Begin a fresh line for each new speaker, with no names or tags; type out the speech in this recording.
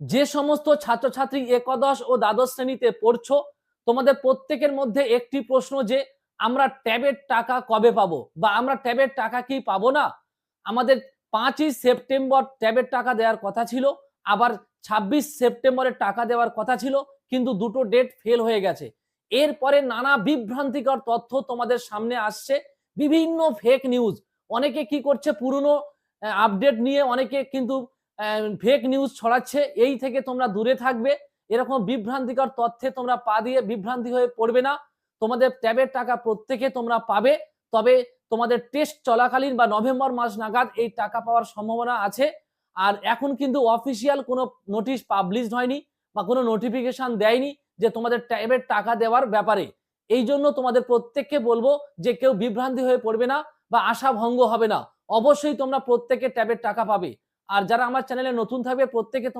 যে সমস্ত ছাত্রছাত্রী একাদশ ও দ্বাদশ শ্রেণীতে পড়ছো, তোমাদের প্রত্যেকের মধ্যে একটি প্রশ্ন যে, আমরা ট্যাবের টাকা কবে পাবো? বা আমরা ট্যাবের টাকা কি পাবো না? আমাদের পাঁচই সেপ্টেম্বর ট্যাবের টাকা দেওয়ার কথা ছিল, আবার ছাব্বিশ সেপ্টেম্বরের টাকা দেওয়ার কথা ছিল, কিন্তু দুটো ডেট ফেল হয়ে গেছে। এরপরে নানা বিভ্রান্তিকর তথ্য তোমাদের সামনে আসছে, বিভিন্ন ফেক নিউজ অনেকে কি করছে, পুরনো আপডেট নিয়ে অনেকে কিন্তু ফেক নিউজ ছড়াচ্ছে, এই থেকে তোমরা দূরে থাকবে। এরকম বিভ্রান্তিকর তথ্যে তোমরা পা দিয়ে বিভ্রান্তি হয়ে পড়বে না। তোমাদের ট্যাবের টাকা প্রত্যেকে তোমরা পাবে। তবে তোমাদের টেস্ট চলাকালীন বা নভেম্বর মাস নাগাদ এই টাকা পাওয়ার সম্ভাবনা আছে। আর এখন কিন্তু অফিসিয়াল কোনো নোটিশ পাবলিশড হয়নি বা কোনো নোটিফিকেশন দেয়নি যে তোমাদের ট্যাবের টাকা দেওয়ার ব্যাপারে। এই জন্য তোমাদের প্রত্যেককে বলব যে কেউ বিভ্রান্তি হয়ে পড়বে না বা আশা ভঙ্গ হবে না। অবশ্যই তোমরা প্রত্যেকে ট্যাবের টাকা পাবে। আর যারা আমার চ্যানেলে নতুন থাকবে প্রত্যেকে তোমরা